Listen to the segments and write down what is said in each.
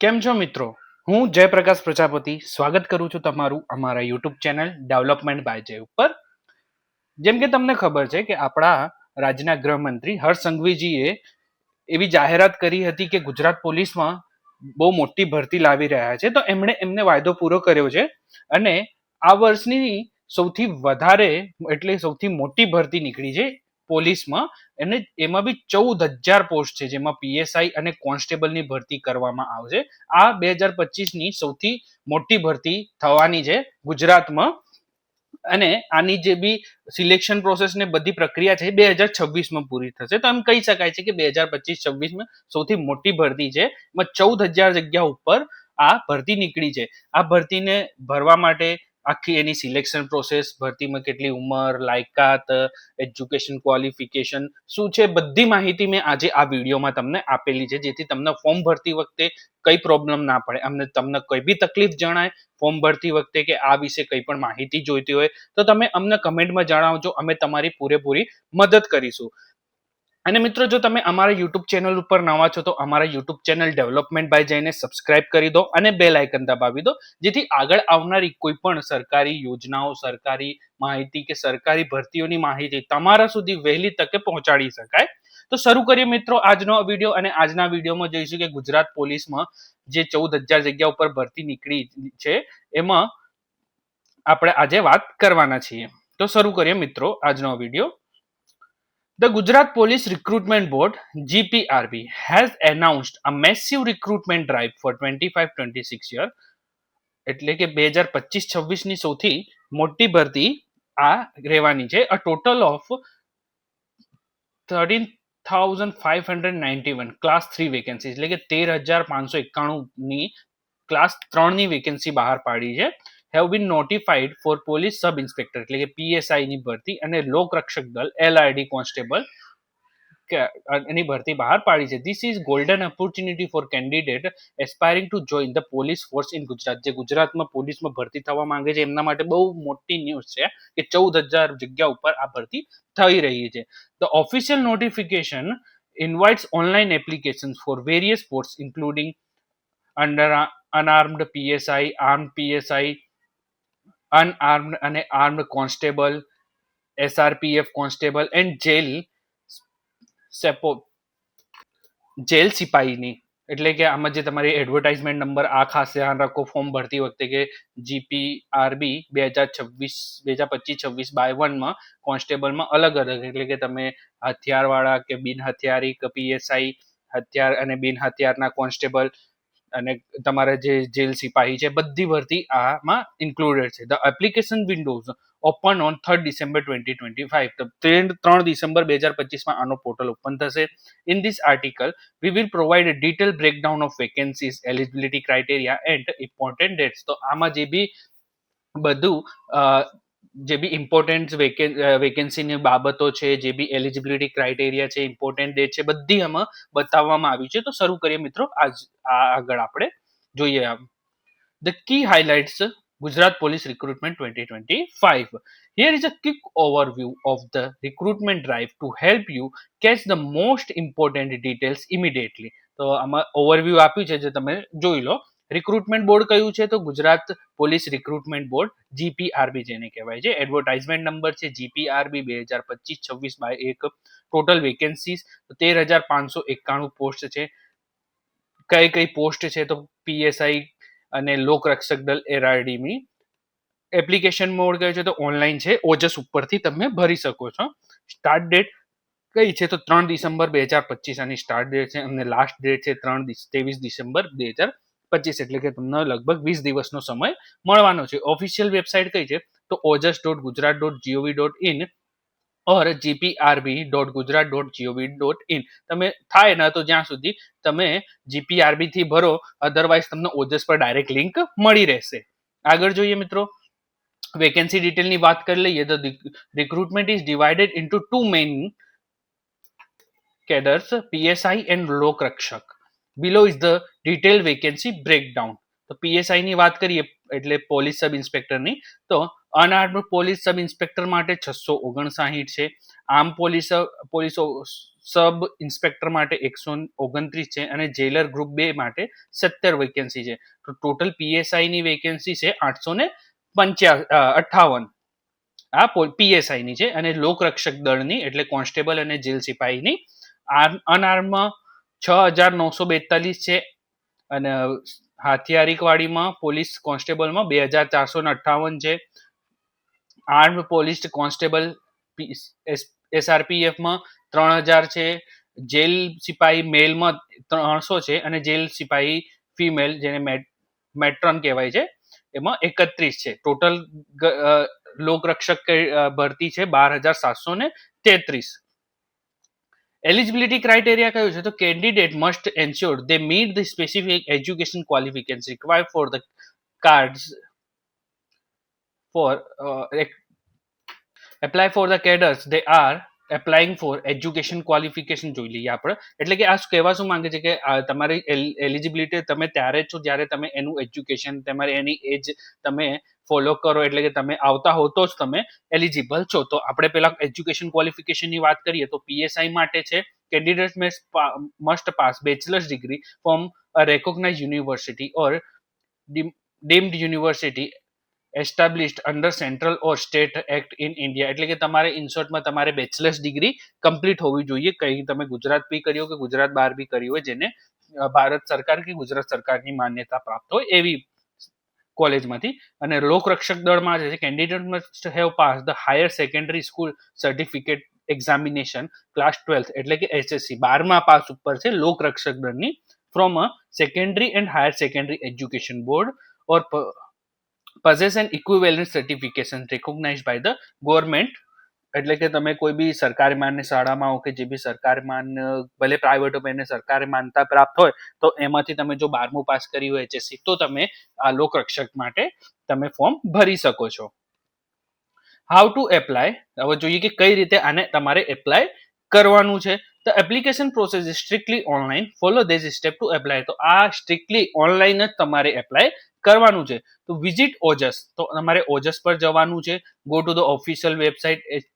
કેમ છો મિત્રો? હું જયપ્રકાશ પ્રજાપતિ. સ્વાગત કરું છું તમારું અમારા YouTube channel development by Jay ઉપર. જેમ કે તમને ખબર છે કે આપણા રાજ્યના ગૃહમંત્રી હર્ષ સંઘવીજીએ એવી જાહેરાત કરી હતી કે ગુજરાત પોલીસમાં બહુ મોટી ભરતી લાવી રહ્યા છે. તો એમણે એમને વાયદો પૂરો કર્યો છે અને આ વર્ષની સૌથી વધારે, એટલે સૌથી મોટી ભરતી નીકળી છે પોલીસમાં એમને એમાં બી ચૌદ હજાર પોસ્ટ છે, જેમાં પીએસઆઈ અને કોન્સ્ટેબલની ભરતી કરવામાં આવશે. આ બે હજાર પચીસની સૌથી મોટી ભરતી થવાની છે ગુજરાતમાં. અને આની જે બી સિલેક્શન પ્રોસેસ ને બધી પ્રક્રિયા છે બે હજાર છવ્વીસમાં પૂરી થશે. તો એમ કહી શકાય છે કે બે હજાર પચીસ, છવ્વીસમાં સૌથી મોટી ભરતી છે. એમાં ચૌદ હજાર જગ્યા ઉપર આ ભરતી નીકળી છે. આ ભરતીને ભરવા માટે આખી એની સિલેક્શન પ્રોસેસ ભરતીમાં કેટલી ઉંમર, લાયકાત એજ્યુકેશન ક્વોલિફિકેશન શું છે, બધી માહિતી મેં આજે આ વિડીયોમાં તમને આપેલી છે, જેથી તમને ફોર્મ ભરતી વખતે કઈ પ્રોબ્લેમ ના પડે. અમને તમને કોઈ બી તકલીફ જણાય ફોર્મ ભરતી વખતે કે આ વિશે કંઈ પણ માહિતી જોઈતી હોય, તો તમે અમને કમેન્ટમાં જણાવજો, અમે તમારી પૂરેપૂરી મદદ કરીશું. અને મિત્રો, જો તમે અમારા યુટ્યુબ ચેનલ ઉપર નવા છો તો અમારા યુટ્યુબ ચેનલ ડેવલપમેન્ટ બાય જઈને સબસ્ક્રાઇબ કરી દો અને બે લાયકન દબાવી દો, જેથી આગળ આવનારી કોઈ પણ સરકારી યોજનાઓ, સરકારી માહિતી કે સરકારી ભરતીઓની માહિતી તમારા સુધી વહેલી તકે પહોંચાડી શકાય. તો શરૂ કરીએ મિત્રો આજનો વીડિયો અને આજના વિડીયોમાં જોઈશું કે ગુજરાત પોલીસમાં જે ચૌદ હજાર જગ્યા ઉપર ભરતી નીકળી છે, એમાં આપણે આજે વાત કરવાના છીએ. તો શરૂ કરીએ મિત્રો આજનો video The Gujarat Police Recruitment Board GPRB has announced a massive recruitment drive for 25-26 year. એટલે કે 2025-26 ની સૌથી મોટી ભરતી આ રહેવાની છે. A total of thirteen thousand five hundred ninety one class three vacancy એટલે કે તેર હજાર પાંચસો એકાણુંની ક્લાસ ત્રણની વેકેન્સી બહાર પાડી છે. Have been notified for police sub inspector એટલે કે પીએસઆઈની ભરતી અને લોકરક્ષક દળ એલઆરડી કોન્સ્ટેબલ એની ભરતી બહાર પાડી છે. This is golden opportunity for candidate aspiring to join the police force in Gujarat જે ગુજરાતમાં પોલીસમાં ભરતી થવા માંગે છે. એમના માટે બહુ મોટી ન્યૂઝ છે કે ચૌદ હજાર જગ્યા ઉપર આ ભરતી થઈ રહી છે. The official notification invites online application for various posts including under unarmed PSI armed psi unarmed અને armed constable SRPF constable and jail સેપો jail સિપાહીની. એટલે કે આમાં જે તમારી એડવર્ટાઇઝમેન્ટ નંબર આ ખાસ ધ્યાન રાખો ફોર્મ ભરતી વખતે કે જીપી આરબી બે હજાર છવ્વીસ, બે હજાર પચીસ, છવ્વીસ બાય વનમાં કોન્સ્ટેબલમાં અલગ અલગ. એટલે કે તમે હથિયારવાળા કે બિન હથિયારી કે પીએસઆઈ હથિયાર અને બિન હથિયારના કોન્સ્ટેબલ અને તમારા જે જેલ સિપાહી છે, બધી ભરતી આમાં ઇન્ક્લુડેડ છે. The application windows open on third December twenty twenty five તો ત્રણ ડિસેમ્બર બે હજાર પચીસમાં આનો પોર્ટલ ઓપન થશે. In this article we will provide detail breakdown of vacancies eligibility criteria and important dates તો આમાં જે બી બધું જે બી ઇમ્પોર્ટન્ટ વેકેન્સીની બાબતો છે જે બી એલિજિબિલિટી ક્રાઇટેરિયા છે ઇમ્પોર્ટન્ટ ડેટ છે બધી આમાં બતાવવામાં આવી છે તો શરૂ કરીએ મિત્રો આજ આગળ આપણે જોઈએ આમ the key highlights Gujarat Police Recruitment 2025. Here is a quick overview of the recruitment drive to help you catch the most important details immediately. તો આમાં ઓવરવ્યૂ આપ્યું છે જે તમે જોઈ લો રિક્રુટમેન્ટ બોર્ડ કયું છે? તો Gujarat police recruitment board GPRB જેને કહેવાય છે. એડવર્ટાઇઝમેન્ટ નંબર છે જીપીઆરબી બે હજાર પચીસ છવ્વીસ બાય એક. ટોટલ વેકેન્સીસ તેર હજાર પાંચસો એકાણું પોસ્ટ છે. કઈ કઈ પોસ્ટ છે તો પીએસઆઈ અને લોકરક્ષક દળ એરઆરડીની એપ્લિકેશન મોડ કયો છે તો ઓનલાઈન છે. ઓજસ ઉપરથી તમે ભરી શકો છો. સ્ટાર્ટ ડેટ કઈ છે તો ત્રણ ડિસેમ્બર બે હજાર પચીસ આની સ્ટાર્ટ ડેટ છે. અને લાસ્ટ ડેટ છે ત્રણ ત્રેવીસ ડિસેમ્બર બે હજાર પચીસ એટલે કે તમને લગભગ વીસ દિવસનો સમય મળવાનો છે. ઓફિશિયલ વેબસાઇટ કઈ છે? તો Ojas dot Gujarat dot G O V dot in or GPRB dot Gujarat dot G O V dot in તમે થાય ને તો જ્યાં સુધી તમે જીપીઆરબી થી ભરો અધરવાઇઝ તમને ઓજસ પર ડાયરેક્ટ લિંક મળી રહેશે. આગળ જોઈએ મિત્રો વેકેન્સી ડિટેલની વાત કરી લઈએ તો recruitment is divided into two main cadres psi and Lokrakshak below is the detail vacancy breakdown તો પીએસઆઈ ની વાત કરીએ, એટલે પોલીસ સબ ઇન્સ્પેક્ટરની તો અનઆર્મ પોલીસ સબ ઇન્સ્પેક્ટર માટે છસો ઓગણસાહીઠ છે. આમ પોલીસ પોલીસ સબ ઇન્સ્પેક્ટર માટે એકસો ઓગણત્રીસ છે અને જેલર ગ્રુપ બે માટે સત્તર વેકેન્સી છે. તો ટોટલ પીએસઆઈ ની વેકેન્સી છે આઠસો ને પંચ્યા અઠ્ઠાવન. આ પીએસઆઈ ની છે અને લોકરક્ષક દળની, એટલે કોન્સ્ટેબલ અને જેલ સિપાહીની. અનઆર્મ છ હજાર નવસો બેતાલીસ છે અને હાથિયારીકવાડીમાં પોલીસ કોન્સ્ટેબલમાં બે હજાર ચારસો ને અઠ્ઠાવન છે. આર્મ પોલીસ કોન્સ્ટેબલ એસઆરપીએફમાં ત્રણ હજાર છે. જેલ સિપાહી મેલમાં ત્રણસો છે અને જેલ સિપાહી ફિમેલ જેને મેટ્રોન કહેવાય છે, એમાં એકત્રીસ છે. ટોટલ લોકરક્ષક ભરતી છે બાર હજાર સાતસો ને તેત્રીસ. એલિજિબિલિટી ક્રાઇટેરિયા કયું છે? તો candidate must ensure they meet the specific education qualification required for the cards for apply for the cadres they are applying for education qualification જોઈ લઈએ આપણે. એટલે કે આ કહેવા શું માંગે છે કે તમારી એલિજિબિલિટી તમે ત્યારે છો જ્યારે તમે એનું એજ્યુકેશન તમારી એની એજ તમે ફોલો કરો એટલે કે તમે આવતા હો તો જ તમે એલિજિબલ છો. તો આપણે પેલા એજ્યુકેશન ક્વોલિફિકેશનની વાત કરીએ તો પીએસઆઈ માટે છે candidate must pass bachelor's degree from a recognise university or deemed university established under central or state act in India એટલે કે તમારે ઇન્સોર્ટમાં તમારે બેચલર્સ ડિગ્રી કમ્પ્લીટ હોવી જોઈએ. કઈ તમે ગુજરાત બી કરી કે ગુજરાત બહાર બી કરી હોય જેને ભારત સરકાર કે ગુજરાત સરકારની માન્યતા પ્રાપ્ત હોય એવી કોલેજમાંથી. અને લોકરક્ષક દળમાં છે candidate must have pass the higher secondary school certificate examination class twelfth એટલે કે એસએસસી બારમા પાસ ઉપર છે લોકરક્ષક દળની from a secondary and higher secondary education board or possess an equivalent certification recognized by the government. એટલે કે તમે કોઈ બી સરકારી માન્ય શાળામાં હો કે જે બી સરકારી માન્ય ભલે પ્રાઇવેટ હોય એને સરકારી માન્યતા પ્રાપ્ત હોય, તો એમાંથી તમે જો બારમું પાસ કરી હોય છે તો તમે આ લોકરક્ષક માટે તમે ફોર્મ ભરી શકો છો. હાઉ ટુ એપ્લાય હવે જોઈએ કે કઈ રીતે આને તમારે એપ્લાય કરવાનું છે. તો application process is strictly online follow this step to apply તો આ સ્ટ્રિક્ટલી ઓનલાઈન જ તમારે એપ્લાય કરવાનું છે. તો વિઝિટ ઓજસ. તો તમારે ઓજસ પર જવાનું છે. Go to the official website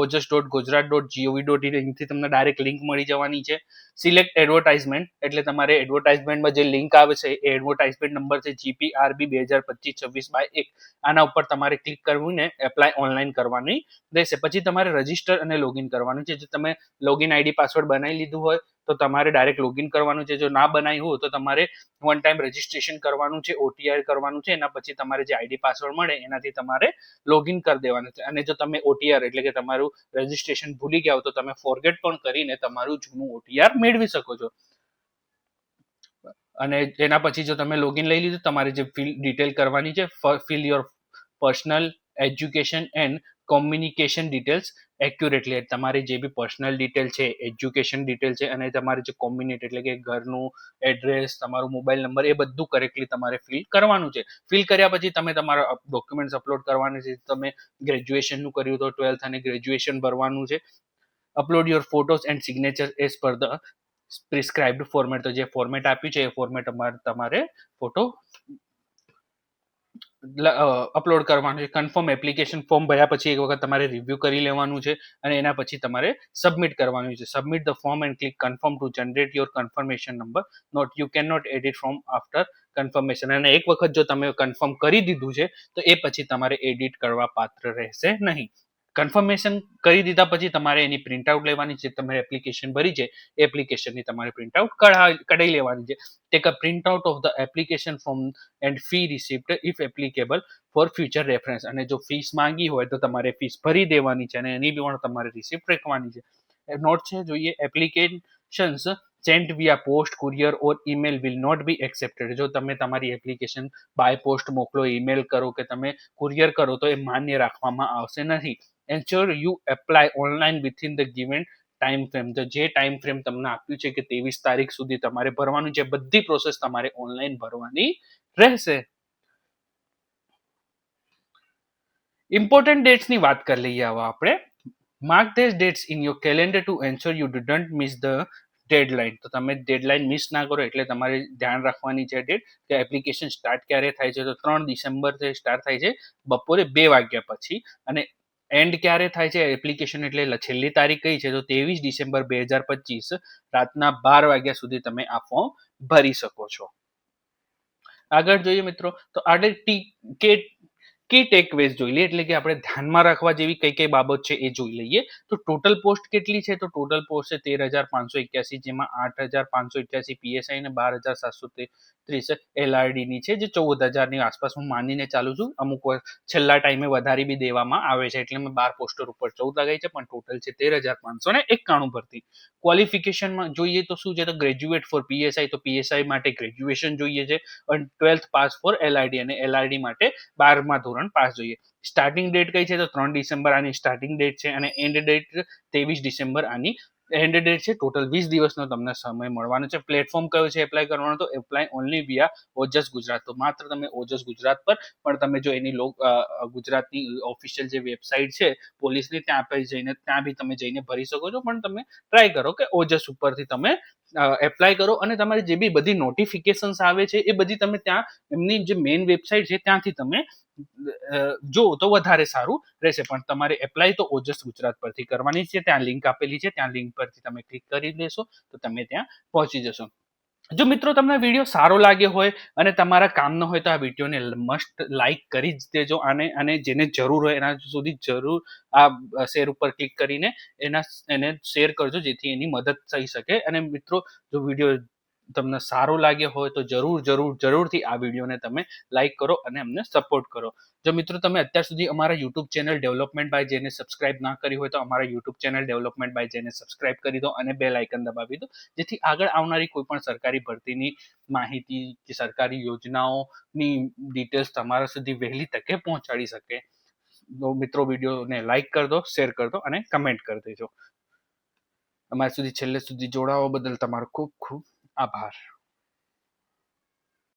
Ojas dot Gujarat dot G O V dot in અહીંથી તમને ડાયરેક્ટ લિંક મળી જવાની છે. સિલેક્ટ એડવર્ટાઇઝમેન્ટ એટલે તમારે એડવર્ટાઇઝમેન્ટમાં જે લિંક આવે છે, એ એડવર્ટાઇઝમેન્ટ નંબર છે જીપીઆરબી બે હજાર પચીસ છવ્વીસ બાય એક. આના ઉપર તમારે ક્લિક કરવું ને એપ્લાય ઓનલાઈન કરવાની રહેશે. પછી તમારે રજિસ્ટર અને લોગિન કરવાનું છે. જો તમે લોગિન આઈડી પાસવર્ડ બનાવી લીધું હોય તો તમારે ડાયરેક્ટ લોગિન કરવાનું છે. જો ના બનાવી હોય તો તમારે વન ટાઈમ રજીસ્ટ્રેશન કરવાનું છે ઓટીઆર કરવાનું છે. એના પછી તમારે જે આઈડી પાસવર્ડ મળે એનાથી તમારે લોગિન કરી દેવાનું છે. અને જો તમે ઓટીઆર એટલે કે તમારું રજીસ્ટ્રેશન ભૂલી ગયા હો તો તમે ફોરગેટ પણ કરીને તમારું જૂનું ઓટીઆર મેળવી શકો છો. અને એના પછી જો તમે લોગિન લઈ લીધું, તમારે જે ફિલ ડિટેલ કરવાની છે fill your personal education and communication details accurately તમારી જે બી પર્સનલ ડિટેલ છે એજ્યુકેશન ડિટેલ છે અને તમારે જે કોમ્યુનિટ એટલે કે ઘરનું એડ્રેસ તમારું મોબાઈલ નંબર એ બધું કરેક્ટલી તમારે ફિલ કરવાનું છે. ફિલ કર્યા પછી તમે તમારા ડોક્યુમેન્ટ્સ અપલોડ કરવાના છે. તમે ગ્રેજ્યુએશનનું કર્યું તો ટ્વેલ્થ અને ગ્રેજ્યુએશન ભરવાનું છે. Upload your photos and signature as per the prescribed format તો જે ફોર્મેટ આપ્યું છે, એ ફોર્મેટ તમારે ફોટો અપલોડ કરવાનું છે. કન્ફર્મ એપ્લિકેશન ફોર્મ ભર્યા પછી એક વખત તમારે રિવ્યૂ કરી લેવાનું છે અને એના પછી તમારે સબમિટ કરવાનું છે. Submit the form and click confirm to generate your confirmation number note you can not edit form after confirmation અને એક વખત જો તમે કન્ફર્મ કરી દીધું છે, તો એ પછી તમારે એડિટ કરવા પાત્ર રહેશે નહીં. કન્ફર્મેશન કરી દીધા પછી તમારે એની પ્રિન્ટ આઉટ લેવાની છે, તમારે એપ્લિકેશન ભરી છે એપ્લિકેશનની તમારે પ્રિન્ટ આઉટ કઢાઈ લેવાની છે. Take a print out of the application form and fee receipt if applicable for future reference અને જો ફીસ માંગી હોય તો તમારે ફીસ ભરી દેવાની છે અને એની પણ તમારે રિસિપ્ટ રાખવાની છે. નોટ છે, જોઈએ applications sent via post courier or email will not be accepted જો તમે તમારી એપ્લિકેશન બાય પોસ્ટ મોકલો ઈમેલ કરો કે તમે કુરિયર કરો તો એ માન્ય રાખવામાં આવશે નહીં. Ensure you apply online within the given time frame તો જે ટાઈમ ફ્રેમ તમને આપ્યું છે કે ત્રેવીસ તારીખ સુધી તમારે ભરવાનું છે, બધી પ્રોસેસ તમારે ઓનલાઈન ભરવાની રહેશે. ઇમ્પોર્ટન્ટ ડેટ્સની વાત કરી લઈએ હવે આપણે. Mark these dates in your calendar to ensure you don't miss the deadline તો તમે ડેડલાઇન મિસ ના કરો એટલે તમારે ધ્યાન રાખવાની છે ડેટ કે એપ્લિકેશન સ્ટાર્ટ ક્યારે થાય છે? તો ત્રણ ડિસેમ્બરથી સ્ટાર્ટ થાય છે, બપોરે બે વાગ્યા પછી. અને એન્ડ ક્યારે થાય છે? એપ્લિકેશન એટલે છેલ્લી તારીખ કઈ છે? તો ત્રેવીસ ડિસેમ્બર બે હજાર પચીસ રાતના બાર વાગ્યા સુધી તમે આ ફોર્મ ભરી શકો છો. આગળ જોઈએ મિત્રો, તો આડે ટી કે ટેકવેઝ જોઈ લઈએ. એટલે કે આપણે ધ્યાનમાં રાખવા જેવી કઈ કઈ બાબત છે એ જોઈ લઈએ. તો ટોટલ પોસ્ટ કેટલી છે? તો ટોટલ પોસ્ટ છે તેર હજાર પાંચસો એક્યાસી, જેમાં આઠ હજાર પાંચસો એક્યાસી પીએસઆઈ અને બાર હજાર સાતસો ત્રીસ એલઆરડીની છે, જે ચૌદ હજારની આસપાસ હું માનીને ચાલુ છું. અમુક છેલ્લા ટાઈમે વધારી બી દેવામાં આવે છે. એટલે મેં બાર પોસ્ટર ઉપર ચૌદ લગાવી છે, પણ ટોટલ છે તેર હજાર પાંચસો ને એકાણું ભરતી. ક્વોલિફિકેશનમાં જોઈએ તો શું છે? તો graduate for P S I તો પીએસઆઈ માટે ગ્રેજ્યુએશન જોઈએ છે. અને twelfth pass for L R D અને એલઆરડી માટે બારમા ધોરણ પાસ જોઈએ. સ્ટાર્ટિંગ ડેટ કઈ છે? તો ત્રણ ડિસેમ્બર આની સ્ટાર્ટિંગ ડેટ છે અને એન્ડ ડેટ ત્રેવીસ ડિસેમ્બર આની એન્ડ ડેટ છે. ટોટલ વીસ દિવસનો તમને સમય મળવાનો છે. પ્લેટફોર્મ કયો છે? એપ્લાય કરવાનો? તો apply only via Ojas Gujarat તો માત્ર તમે ઓજસ ગુજરાત પર, પણ તમે જો એની ગુજરાતની ઓફિશિયલ જે વેબસાઇટ છે પોલીસની ત્યાં પર જઈને, ત્યાં બી તમે જઈને ભરી શકો છો. પણ તમે ટ્રાય કરો કે ઓજસ ઉપરથી તમે એપ્લાય કરો અને તમારી જે બી બધી નોટિફિકેશન્સ આવે છે, એ બધી તમે ત્યાં એમની જે મેઇન વેબસાઇટ છે, ત્યાંથી તમે જો, તો વધારે સારું રહેશે. પણ તમારે એપ્લાય તો ઓજસ ગુજરાત પરથી કરવાની છે. ત્યાં લિંક આપેલી છે. ત્યાં લિંક પરથી તમે ક્લિક કરી દેશો તો તમે ત્યાં પહોંચી જશો. જો મિત્રો, તમને વીડિયો સારો લાગ્યો હોય અને તમારા કામનો હોય, તો આ વિડીયોને મસ્ટ લાઈક કરી જ દેજો. અને અને જેને જરૂર હોય, એના સુધી જરૂર આ શેર ઉપર ક્લિક કરીને એના, એને શેર કરજો, જેથી એની મદદ થઈ શકે. અને મિત્રો, જો વીડિયો તમને સારો લાગ્યો હોય તો જરૂર જરૂર, જરૂરથી આ વિડીયોને તમે લાઈક કરો અને અમને સપોર્ટ કરો. જો મિત્રો તમે અત્યાર સુધી અમારા યુટ્યુબ ચેનલ ડેવલપમેન્ટ બાય જેને સબસ્ક્રાઇબ ના કરી હોય તો અમારા યુટ્યુબ ચેનલ ડેવલપમેન્ટ બાય જેને સબસ્ક્રાઇબ કરી દો અને બે લાઇકન દબાવી દો, જેથી આગળ આવનારી કોઈ પણ સરકારી ભરતીની માહિતી કે સરકારી યોજનાઓની ડિટેલ્સ તમારા સુધી વહેલી તકે પહોંચાડી શકે. તો મિત્રો વિડીયોને લાઈક કરી દો શેર કરી દો અને કમેન્ટ કરી દેજો. અમારા સુધી, છેલ્લે સુધી જોડાવા બદલ તમારો ખૂબ ખૂબ abaixo.